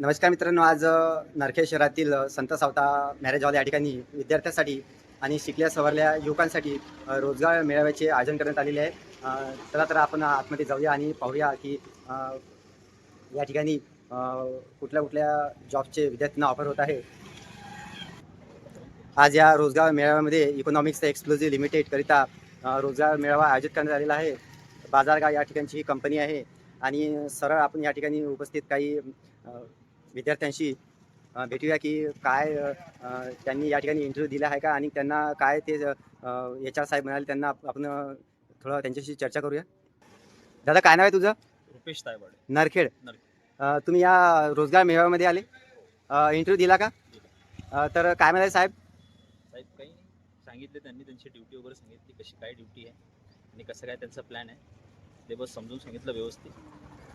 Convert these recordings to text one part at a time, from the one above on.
नमस्कार मित्रांनो आज अ, नरखेड शहरातील संत सावता मॅरेज हॉल या ठिकाणी विद्यार्थ्यांसाठी आणि शिकल्या सवरल्या युवकांसाठी रोजगार मेळाव्याचे आयोजन करण्यात आलेले आहे. चला तर आपण आतमध्ये जाऊया आणि पाहूया की या ठिकाणी कुठल्या कुठल्या जॉबचे विद्यार्थ्यांना ऑफर होत आहे. आज या रोजगार मेळाव्यामध्ये इकॉनॉमिक्स एक्सक्लुझिव्ह लिमिटेडकरिता रोजगार मेळावा आयोजित करण्यात आलेला आहे. बाजारगाव या ठिकाणची ही कंपनी आहे आणि सरळ आपण या ठिकाणी उपस्थित काही विद्यार्थ्यांशी भेटूया की काय त्यांनी या ठिकाणी इंटरव्ह्यू दिला आहे का आणि त्यांना काय ते एच आर साहेब म्हणाले त्यांना आपण थोडं त्यांच्याशी चर्चा करूया. दादा काय नाव आहे तुझं? रुपेश तायवाडे. नरखेड. तुम्ही या रोजगार मेळाव्यामध्ये आले. इंटरव्ह्यू दिला का? तर काय म्हणाले साहेब? साहेब काही सांगितले त्यांनी त्यांची ड्युटी वगैरे सांगितली कशी काय ड्युटी आहे आणि कसं काय त्यांचा प्लॅन आहे. ते बस समजून सांगितलं व्यवस्थित.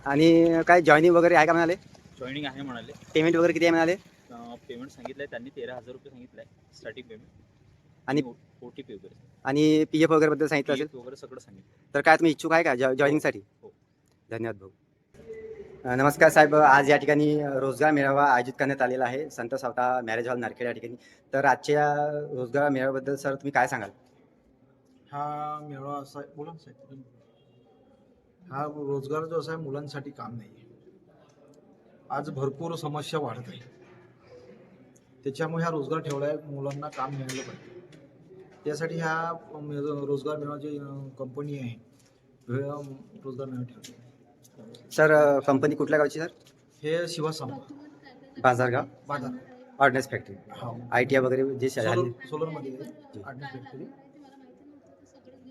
आणि काय जॉईनिंग वगैरे आहे का म्हणाले? जॉईनिंग आहे म्हणाले. पेमेंट वगैरे किती आहे म्हणाले? पेमेंट सांगितलंय त्यांनी तेरा हजार रुपये सांगितलं आहे स्टार्टिंग पेमेंट आणि ओ टी पी वगैरे. आणि पी एफ वगैरे बद्दल सांगितलं असेल? PF वगैरे सगळं सांगितलं तर काय तुम्ही इच्छुक आहे का जॉ जॉईनिंगसाठी हो. धन्यवाद भाऊ. अ, नमस्कार साहेब आज या ठिकाणी रोजगार मेळावा आयोजित करण्यात आलेला आहे. संत सावता मॅरेज हॉल नारखेड या ठिकाणी. तर आजच्या रोजगार मेळाव्याबद्दल सर तुम्ही काय सांगाल? हा मेळावा असा आहे बोला ना साहेब. हा रोजगार जो असा आहे मुलांसाठी काम नाही आज भरपूर समस्या वाढत आहे त्याच्यामुळे हा रोजगार ठेवला आहे मुलांना काम मिळालं पाहिजे. त्यासाठी ह्या रोजगार मेळावाची अं, कंपनी आहे रोजगार मेळावा ठेवला. सर कंपनी कुठल्या गावची सर? हे शिवसंभा बाजारगाव? बाजार. ऑर्डनेस फॅक्टरी हा. आय टी आय वगैरे जे सोलरमध्ये आडणी फॅक्टरी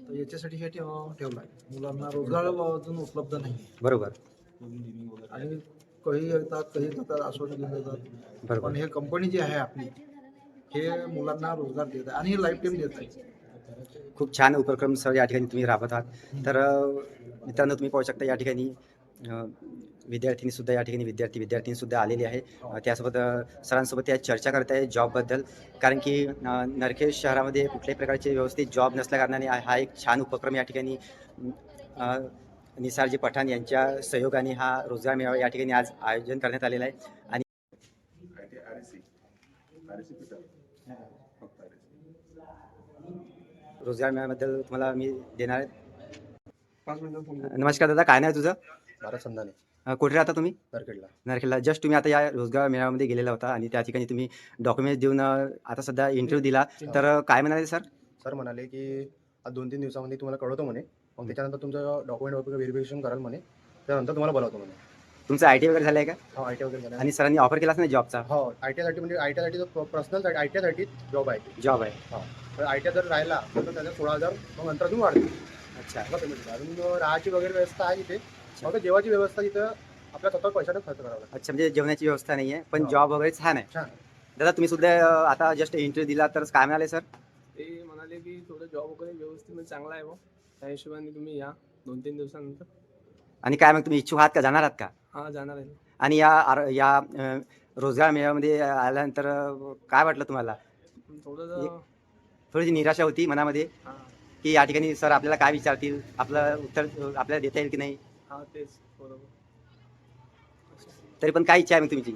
तर याच्यासाठी हे ठेव ठेवलं आहे. मुलांना रोजगार अजून उपलब्ध नाही बरोबर. आणि काही येतात काही जातात आश्वासन घेऊन जातात. पण हे कंपनी जी आहे आपली हे मुलांना रोजगार देत आहे आणि हे लाईफ टाईम देत आहे. खूप छान उपक्रम सर या ठिकाणी तुम्ही राबवत आहात तर मित्रांनो तुम्ही पाहू शकता या ठिकाणी अ, विद्यार्थिनी सुद्धा या ठिकाणी विद्यार्थी विद्यार्थिनी सुद्धा आलेली आहे अ, त्यासोबत सरांसोबत त्या चर्चा करत आहे जॉबबद्दल कारण की नरखेड शहरामध्ये कुठल्याही प्रकारचे व्यवस्थित जॉब नसल्या कारणाने हा हा एक छान उपक्रम या ठिकाणी निसारजी पठाण यांच्या सहयोगाने हा रोजगार मेळावा या ठिकाणी आज आयोजन करण्यात आलेला आहे. आणि रोजगार मेळाव्याबद्दल तुम्हाला मी देणार आहे. नमस्कार दादा काय नाव आहे तुझं? भारत संधाने. अ, कुठे राहता तुम्ही? नरखेडला. नारखेडला. जस्ट तुम्ही आता या रोजगार मेळाव्यामध्ये गेलेला होता आणि त्या ठिकाणी तुम्ही डॉक्युमेंट्स देऊन आता सध्या इंटरव्ह्यू दिला. तर काय म्हणाले सर? सर म्हणाले की दोन तीन दिवसामध्ये तुम्हाला कळवतो म्हणे. मग त्याच्यानंतर तुमचं डॉक्युमेंट वगैरे व्हेरिफिकेशन कराल म्हणे. त्यानंतर तुम्हाला बोलावतो म्हणे. तुमचं आय टी वगैरे झालं आहे का? हो आय टी वगैरे झालं आणि सरांनी ऑफर केलाच नाही जॉबचा हो आय टी साठी म्हणजे आय टी साठी जो पर्सनल आय टी साठी जॉब आहे. जॉब आहे. तर आय टी जर राहिला तर त्याचा सोळा हजार मग नंतर अजून वाढते. अच्छा. असं payment आहे. अजून राहायची वगैरे व्यवस्था आहे तिथे फक्त जेवायची व्यवस्था तिथं आपल्या स्वतः पैशाने खर्च करावा लागतो. अच्छा म्हणजे जेवणाची व्यवस्था नाही आहे पण हो. जॉब वगैरे छान आहे. छान. दादा तुम्ही सुद्धा अ, आता जस्ट इंटरव्ह्यू दिला तर काय म्हणाले सर? ते म्हणाले की थोडं जॉब वगैरे व्यवस्थित म्हणजे चांगला आहे बा त्या हिशोबाने तुम्ही या दोन तीन दिवसानंतर. आणि काय मग तुम्ही इच्छुक आहात का? जाणार आहात का? हा जाणार आहे. आणि या आर- या अ, रोजगार मेळाव्यामध्ये आल्यानंतर अ, काय वाटलं तुम्हाला? थोडंसं थोडीशी निराशा होती मनामध्ये हा. की या ठिकाणी सर आपल्याला काय विचारतील? आपलं उत्तर अ, आपल्याला देता येईल की नाही? हा तेच बरोबर. तरी पण काय इच्छा आहे मग तुमची?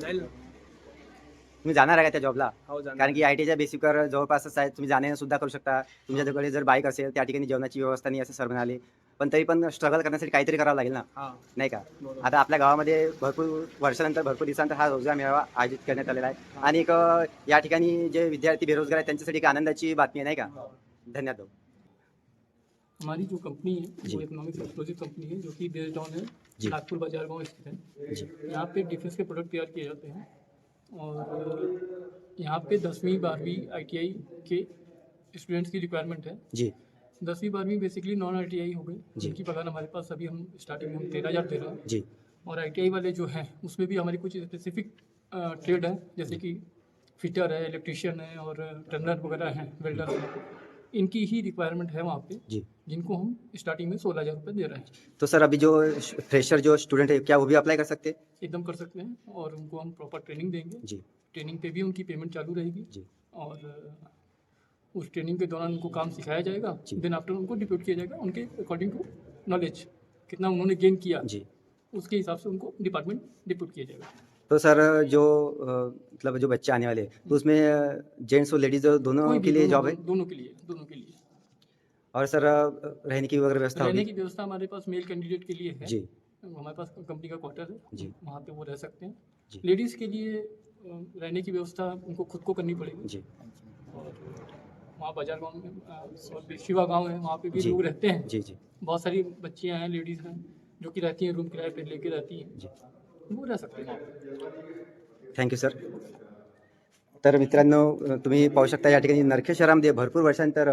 जाईल. ना तुम्ही जाणार आहे का त्या जॉबला हो जाणार कारण की आय टीच्या बेसिकवर जवळपासच आहे तुम्ही जाणे सुद्धा करू शकता. तुमच्याकडे जर बाईक असेल त्या ठिकाणी जेवणाची व्यवस्था नाही असं सर म्हणाले. पण तरी पण स्ट्रगल करण्यासाठी काहीतरी करावं लागेल ना? हा. नाही का? बरोबर. आता आपल्या गावामध्ये भरपूर वर्षानंतर भरपूर दिवसानंतर हा रोजगार मेळावा आयोजित करण्यात आलेला आहे. आणि एक अ, या ठिकाणी जे विद्यार्थी बेरोजगार आहेत त्यांच्यासाठी एक आनंदाची बातमी आहे नाही का? धन्यवाद भाऊ. हमारी जो कंपनी है जी। वो इकोनॉमिक्स एक्सप्लोसिव कंपनी है जो कि बेस्ड ऑन है। नागपुर बाजार गाँव स्थित है। यहाँ पे डिफेंस के प्रोडक्ट तैयार किए जाते हैं। और यहाँ पे दसवीं बारहवीं आईटीआई के स्टूडेंट्स की रिक्वायरमेंट है। जी। दसवीं बारहवीं बेसिकली नॉन आईटीआई हो गई। जिनकी पगार हमारे पास अभी हम स्टार्टिंग में हम तेरह हज़ार दे रहे हैं। जी। और आईटीआई वाले जो हैं उसमें भी हमारी कुछ स्पेसिफिक ट्रेड हैं जैसे कि फिटर है इलेक्ट्रिशियन है और टर्नर वगैरह हैं वेल्डर हैं। इनकी ही रिक्वायरमेंट है वहाँ पे जी। जिनको हम स्टार्टिंग में सोलह हज़ार रुपये दे रहे हैं। तो सर अभी जो फ्रेशर जो स्टूडेंट है क्या वो भी अप्लाई कर सकते हैं? एकदम कर सकते हैं और उनको हम प्रॉपर ट्रेनिंग देंगे। जी। ट्रेनिंग पे भी उनकी पेमेंट चालू रहेगी। जी। और उस ट्रेनिंग के दौरान उनको काम सिखाया जाएगा। देन आफ्टर उनको डिप्यूट किया जाएगा उनके अकॉर्डिंग टू नॉलेज कितना उन्होंने गेन किया। जी। उसके हिसाब से उनको डिपार्टमेंट डिप्यूट किया जाएगा। तो सर जो मतलब जो बच्चे आने वाले तो उसमें जेंट्स और लेडीज़ दोनों के लिए जॉब है? दोनों के लिए दोनों के लिए। और सर रहने की वगैरह व्यवस्था रहने की व्यवस्था हमारे पास मेल कैंडिडेट के लिए है। जी। हमारे पास कंपनी का क्वार्टर है। जी। वहाँ पे वो रह सकते हैं। जी। लेडीज़ के लिए रहने की व्यवस्था उनको खुद को करनी पड़ेगी। जी। और वहाँ बाज़ार गाँव में शिवा गाँव है वहाँ पे भी लोग रहते हैं। जी जी। बहुत सारी बच्चियाँ हैं लेडीज़ हैं जो कि रहती हैं रूम किराए पे लेके रहती हैं। हैं थँक्यू सर तर मित्रांनो तुम्ही पाहू शकता या ठिकाणी नरखे शहरामध्ये भरपूर वर्षांतर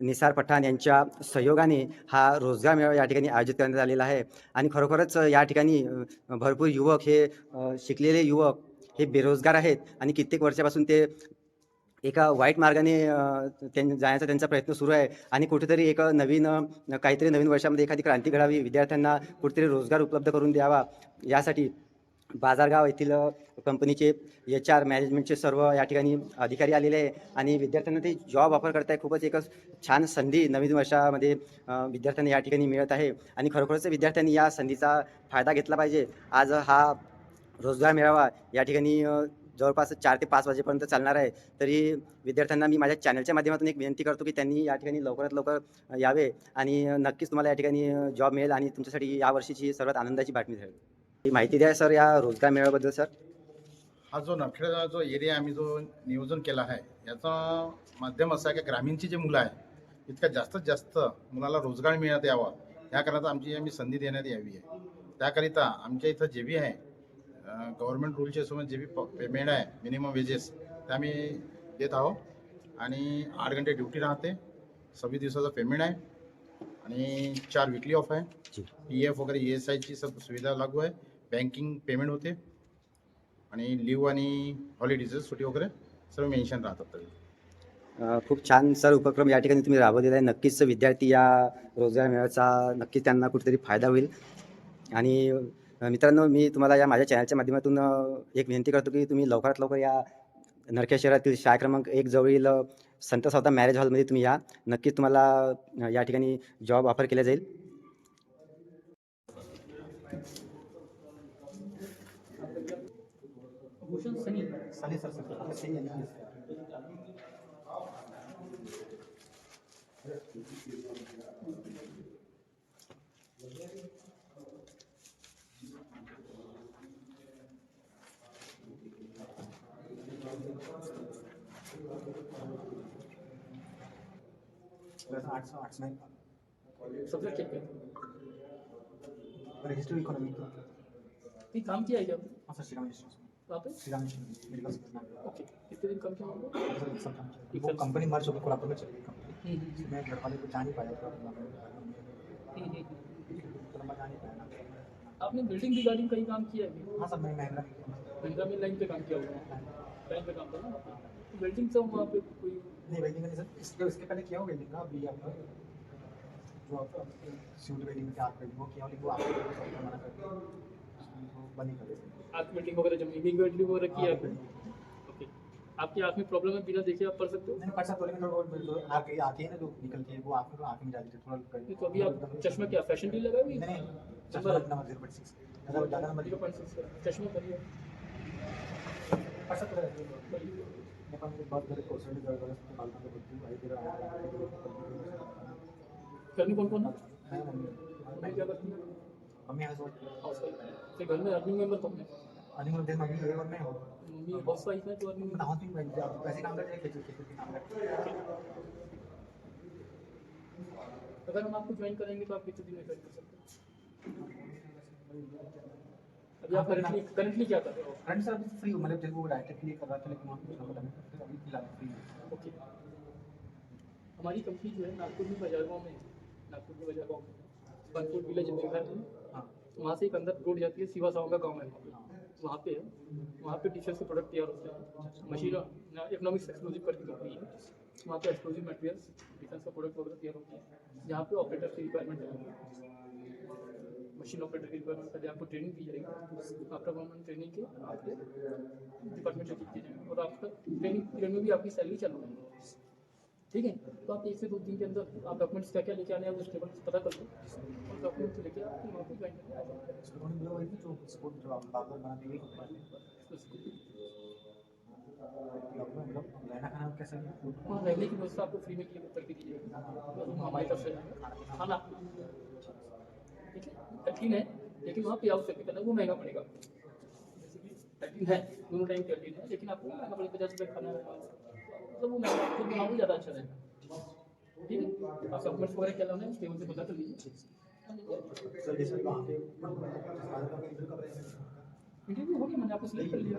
निसार पठाण यांच्या सहयोगाने हा रोजगार मेळावा या ठिकाणी आयोजित करण्यात आलेला आहे. आणि खरोखरच या ठिकाणी भरपूर युवक हे शिकलेले युवक हे बेरोजगार आहेत. आणि कित्येक वर्षापासून ते एका वाईट मार्गाने त्यां जाण्याचा त्यांचा प्रयत्न सुरू आहे. आणि कुठेतरी एक नवीन काहीतरी नवीन वर्षामध्ये एखादी क्रांती घडावी विद्यार्थ्यांना कुठेतरी रोजगार उपलब्ध करून द्यावा. यासाठी बाजारगाव येथील कंपनीचे एच आर मॅनेजमेंटचे सर्व या ठिकाणी अधिकारी आलेले आहे. आणि विद्यार्थ्यांना ते जॉब ऑफर आहे खूपच एक छान संधी नवीन वर्षामध्ये विद्यार्थ्यांना या ठिकाणी मिळत आहे. आणि खरोखरच विद्यार्थ्यांनी या संधीचा फायदा घेतला पाहिजे. आज हा रोजगार मिळावा या ठिकाणी जवळपास चार ते पाच वाजेपर्यंत चालणार आहे. तरी विद्यार्थ्यांना मी माझ्या चॅनलच्या माध्यमातून एक विनंती करतो की त्यांनी या ठिकाणी लवकरात लवकर यावे आणि नक्कीच तुम्हाला या ठिकाणी जॉब मिळेल आणि तुमच्यासाठी या वर्षीची सर्वात आनंदाची बातमी ठरेल. ही माहिती द्या सर या रोजगार मेळाव्याबद्दल सर. हा जो नखेडा जो एरिया आम्ही जो नियोजन केला आहे याचा माध्यम असं आहे की ग्रामीणची जी मुलं आहे इतक्या जास्तीत जास्त मुलाला रोजगार मिळण्यात यावा याकरिता आमची आम्ही संधी देण्यात यावी आहे. त्याकरिता आमच्या इथं जे बी आहे गव्हर्नमेंट रूलच्या हिशोबाने जे बी पेमेंट आहे मिनिमम वेजेस ते आम्ही देत आहोत. आणि आठ घंटे ड्युटी राहते. सव्वीस दिवसाचं पेमेंट आहे. आणि चार विकली ऑफ आहे. पी एफ वगैरे ई एस आयची सब सुविधा लागू आहे. बँकिंग पेमेंट होते. आणि लिव्ह आणि हॉलिडेज सुट्टी वगैरे सर्व मेन्शन राहतात खूप छान सर उपक्रम या ठिकाणी तुम्ही राबवलेला आहे. नक्कीच विद्यार्थी या रोजगार मेळाव्याचा नक्कीच त्यांना कुठेतरी फायदा होईल. आणि मित्रांनो मी तुम्हाला या माझ्या चॅनलच्या माध्यमातून एक विनंती करतो की तुम्ही लवकरात लवकर या नरखेड शहरातील शाळा क्रमांक एक जवळील संत सावता मॅरेज हॉलमध्ये तुम्ही या. नक्कीच तुम्हाला या ठिकाणी जॉब ऑफर केला जाईल. भूषण सनी सब्जेक्ट चेक कर हिस्ट्री इकोनॉमी नहीं काम किया है क्या आपने हाँ सर श्रीराम इंस्टीट्यूट वहाँ पे Shriram institute medical school okay कितने दिन काम किया होगा सर एक साल काम किया। वो कंपनी मर्ज होकर कोल्हापुर में चली गई कंपनी हम्म, मैं घर वाले को जा नहीं पाया था हम्म, हम्म, हम्म। तो मैं जा नहीं पाया ना आपने बिल्डिंग रिगार्डिंग कहीं काम किया है क्या? हाँ सर मैं महिंद्रा में किया। महिंद्रा में लाइन पे काम किया हुआ लाइन पे काम था ना बिल्डिंग से वहाँ पे कोई नहीं वेल्डिंग नहीं सर इसके इसके पहले किया हो वेल्डिंग का अभी आपका जो आपका सीट वेल्डिंग में आप वो किया हो लेकिन वो आपको मना कर बंद ही कर दिया आँख वेल्डिंग वगैरह जमी विंग वेल्डिंग वगैरह किया आपने? ओके आपकी आँख में प्रॉब्लम है बिना देखे आप पढ़ सकते हो? नहीं पढ़ सकते हो लेकिन थोड़ा जो आँख आती है ना जो निकलती है वो आँख में आँख में जाती है थोड़ा तो अभी आप चश्मा क्या फ़ैशन डी लगा हुई नहीं चश्मा नंबर? Zero point six. ज़्यादा ज़्यादा नंबर ज़ीरो पॉइंट सिक्स चश्मा करिए हो? घर में कौन कौन है? मम्मी मैं क्या करती हूँ। मम्मी हाउस हाउस वाइफ तो घर में अर्निंग मेंबर कौन है? अनि मुझे मम्मी ये और मैं हो। मम्मी हाउस वाइफ है तो अर्निंग मैं हाउस में बैठ पैसे काम करते हैं खेती खेती के काम करते अगर हम आपको ज्वाइन करेंगे तो आप कितने दिन में ज्वाइन कर सकते हैं? आप करंटली करंटली क्या कर रहे हो? फ्रेंड सर अभी फ्री हूँ मतलब जब राइटर के लिए कर रहा था लेकिन वहाँ पे कुछ ना पता अभी फ़िलहाल फ्री हूँ। ओके हमारी कंपनी जो है नागपुर में बाज़ार गाँव में नागपुर के बाज़ार गाँव में। बनपुर विलेज हाँ वहाँ से एक अंदर रोड जाती है सिवा साव का गाँव है। वहाँ पे है। वहाँ पे टी शर्ट के प्रोडक्ट तैयार होते हैं। मशीन इकोनॉमिक्स एक्सक्लूसिव करके कंपनी है। वहाँ पे एक्सक्लूसिव मटेरियल्स डिफेंस का प्रोडक्ट वगैरह तैयार होते हैं। जहाँ पे ऑपरेटर की रिक्वायरमेंट है। मशीन ऑपरेटर की है आपको ट्रेनिंग दी जाएगी। आफ्टर गवर्नमेंट ट्रेनिंग के आपके डिपार्टमेंट से की जाएगी। और आपका ट्रेनिंग पीरियड में भी आपकी सैलरी चालू रहेगी ठीक है? तो आप एक से दो दिन के अंदर आप डॉक्यूमेंट्स क्या क्या लेके आने हैं, वो स्टेबल पता कर लो। और डॉक्यूमेंट्स लेके आप वहाँ पे ज्वाइन करके रहने की व्यवस्था आपको फ्री में करके दी जाएगी। हमारी तरफ़ से। खाना। ठीक है? कैंटीन है लेकिन वहाँ पे आउट करके करना वो महँगा पड़ेगा। कैंटीन है दोनों टाइम कैंटीन है लेकिन आपको महँगा पड़ेगा पचास रुपये खाना मतलब वो महँगा खुद बनाओगे ज़्यादा अच्छा रहेगा। ठीक है? आप डॉक्यूमेंट्स वगैरह क्या लाना है उसके से पता कर लीजिए। सर जैसे वहाँ पे इंटरव्यू हो गया मैंने आपको सिलेक्ट कर लिया।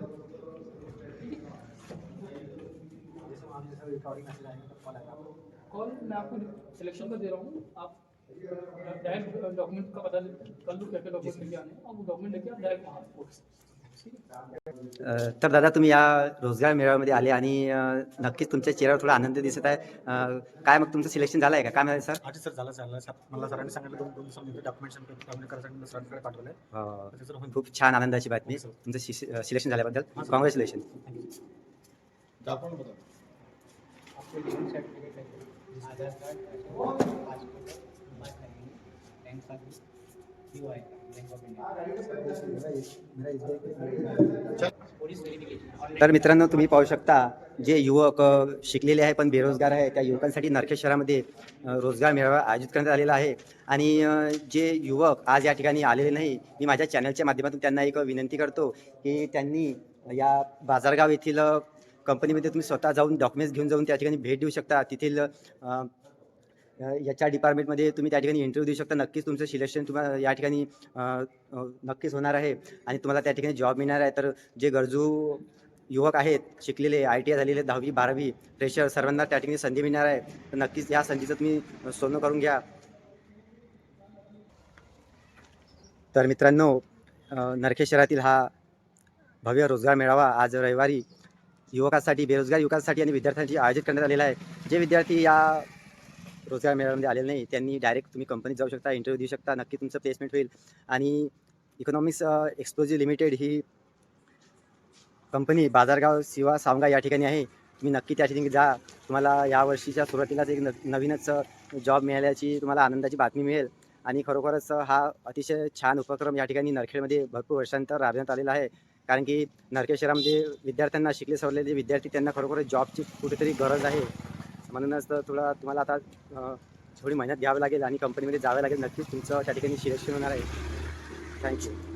कॉल मैं आपको सिलेक्शन का दे रहा हूँ। आप डायरेक्ट डॉक्यूमेंट का पता कर लो क्या क्या डॉक्यूमेंट लेके आने हैं और वो डॉक्यूमेंट लेके आप डायरेक्ट वहाँ तर दादा तुम्ही या रोजगार मेळाव्यामध्ये आले आणि नक्कीच तुमच्या चेहऱ्यावर थोडा आनंद दिसत आहे. काय मग तुमचं सिलेक्शन झालं आहे का? काय म्हणाले सर आधी सर झालं झालं. सर मला सरांनी सांगितलं दोन दोन दिवसांमध्ये डॉक्युमेंट करायसाठी सरांकडे पाठवलं त्याचं होईल खूप छान आनंदाची बातमी. हो. तुमचं सिलेक्शन झाल्याबद्दल. हां, सर. कॉंग्रॅच्युलेशन आपण तर मित्रांनो तुम्ही पाहू शकता जे युवक शिकलेले आहे पण बेरोजगार आहे त्या युवकांसाठी नरखेड शहरामध्ये रोजगार मेळावा आयोजित करण्यात आलेला आहे. आणि जे युवक आज या ठिकाणी आलेले नाही मी माझ्या चॅनलच्या माध्यमातून त्यांना एक विनंती करतो की त्यांनी या बाजारगाव येथील कंपनीमध्ये तुम्ही स्वतः जाऊन डॉक्युमेंट्स घेऊन जाऊन त्या ठिकाणी भेट देऊ शकता. तेथील याच्या डिपार्टमेंटमध्ये तुम्ही त्या ठिकाणी इंटरव्ह्यू देऊ शकता. नक्कीच तुमचं सिलेक्शन तुम्हाला या ठिकाणी नक्कीच होणार आहे. आणि तुम्हाला त्या ठिकाणी जॉब मिळणार आहे. तर जे गरजू युवक आहेत शिकलेले आय टी आय झालेले दहावी बारावी फ्रेशर सर्वांना त्या ठिकाणी संधी मिळणार आहे. तर नक्कीच या संधीचं तुम्ही सोनं करून घ्या. तर मित्रांनो अ, नरखेड शहरातील हा भव्य रोजगार मेळावा आज रविवारी युवकांसाठी बेरोजगार युवकांसाठी आणि विद्यार्थ्यांसाठी आयोजित करण्यात आलेला आहे. जे विद्यार्थी या रोजगार मेळाव्यामध्ये आलेले नाही. त्यांनी डायरेक्ट तुम्ही कंपनीत जाऊ शकता इंटरव्ह्यू देऊ शकता नक्की तुमचं प्लेसमेंट होईल. आणि इकॉनॉमिक्स एक्सप्लोजिव्ह लिमिटेड ही कंपनी बाजारगाव शिवा सावंगा या ठिकाणी आहे. तुम्ही नक्की त्या ठिकाणी जा. तुम्हाला या वर्षीच्या सुरुवातीलाच एक न नवीनच जॉब मिळाल्याची तुम्हाला आनंदाची बातमी मिळेल. आणि खरोखरच हा अतिशय छान उपक्रम या ठिकाणी नरखेडमध्ये भरपूर वर्षांतर राबवण्यात आलेला आहे. कारण की नरखेड शहरामध्ये विद्यार्थ्यांना शिकले सवरलेले विद्यार्थी त्यांना खरोखरच जॉबची कुठेतरी गरज आहे. म्हणूनच तर तुम्हाला आता थोडी मेहनत घ्यावी लागेल आणि कंपनीमध्ये जावं लागेल. नक्कीच तुमचं त्या ठिकाणी सिलेक्शन होणार आहे. थँक्यू